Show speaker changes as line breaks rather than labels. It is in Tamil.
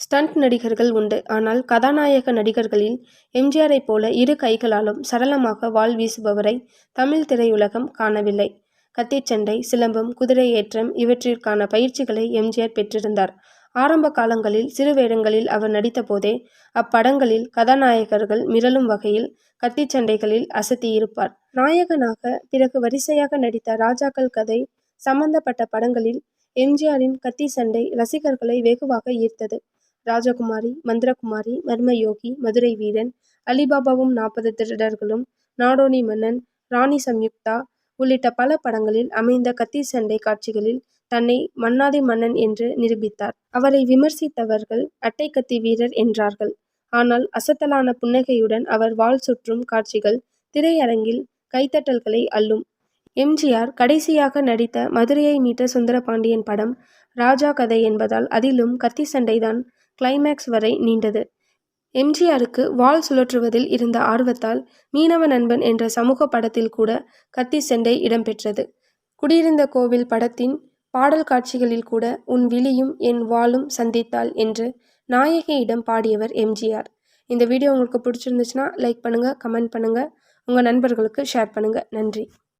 ஸ்டண்ட் நடிகர்கள் உண்டு. ஆனால் கதாநாயக நடிகர்களில் எம்ஜிஆரை போல இரு கைகளாலும் சரளமாக வாள் வீசுபவரை தமிழ் திரையுலகம் காணவில்லை. கத்திச்சண்டை சிலம்பம் குதிரை ஏற்றம் இவற்றிற்கான பயிற்சிகளை எம்ஜிஆர் பெற்றிருந்தார். ஆரம்ப காலங்களில் சிறு வேடங்களில் அவர் நடித்தபோதே அப்படங்களில் கதாநாயகர்கள் மிரளும் வகையில் கத்திச்சண்டைகளில் அசத்தியிருப்பார். நாயகனாக பிறகு வரிசையாக நடித்த ராஜாக்கள் கதை சம்பந்தப்பட்ட படங்களில் எம்ஜிஆரின் கத்தி சண்டை ரசிகர்களை வெகுவாக ஈர்த்தது. ராஜகுமாரி மந்திரகுமாரி மர்மயோகி மதுரை வீரன் அலிபாபாவும் நாற்பது திருடர்களும் நாடோனி மன்னன் ராணி சம்யுக்தா உள்ளிட்ட பல படங்களில் அமைந்த கத்தி சண்டை காட்சிகளில் தன்னை மன்னாதி மன்னன் என்று நிரூபித்தார். அவரை விமர்சித்தவர்கள் அட்டை கத்தி வீரர் என்றார்கள். ஆனால் அசத்தலான புன்னகையுடன் அவர் வாள் சுற்றும் காட்சிகள் திரையரங்கில் கைத்தட்டல்களை அள்ளும். எம்ஜிஆர் கடைசியாக நடித்த மதுரையை மீட்ட சுந்தரபாண்டியன் படம் ராஜா கதை என்பதால் அதிலும் கத்தி சண்டைதான் கிளைமேக்ஸ் வரை நீண்டது. எம்ஜிஆருக்கு வால் சுழற்றுவதில் இருந்த ஆர்வத்தால் மீனவ நண்பன் என்ற சமூக படத்தில் கூட கத்தி சண்டை இடம்பெற்றது குடியிருந்த கோவில் படத்தின் பாடல் காட்சிகளில் கூட உன் விழியும் என் வாளும் சந்தித்தாள் என்று நாயகியிடம் பாடியவர் எம்ஜிஆர். இந்த வீடியோ உங்களுக்கு பிடிச்சிருந்துச்சுன்னா லைக் பண்ணுங்கள் கமெண்ட் பண்ணுங்கள் உங்கள் நண்பர்களுக்கு ஷேர் பண்ணுங்கள் நன்றி.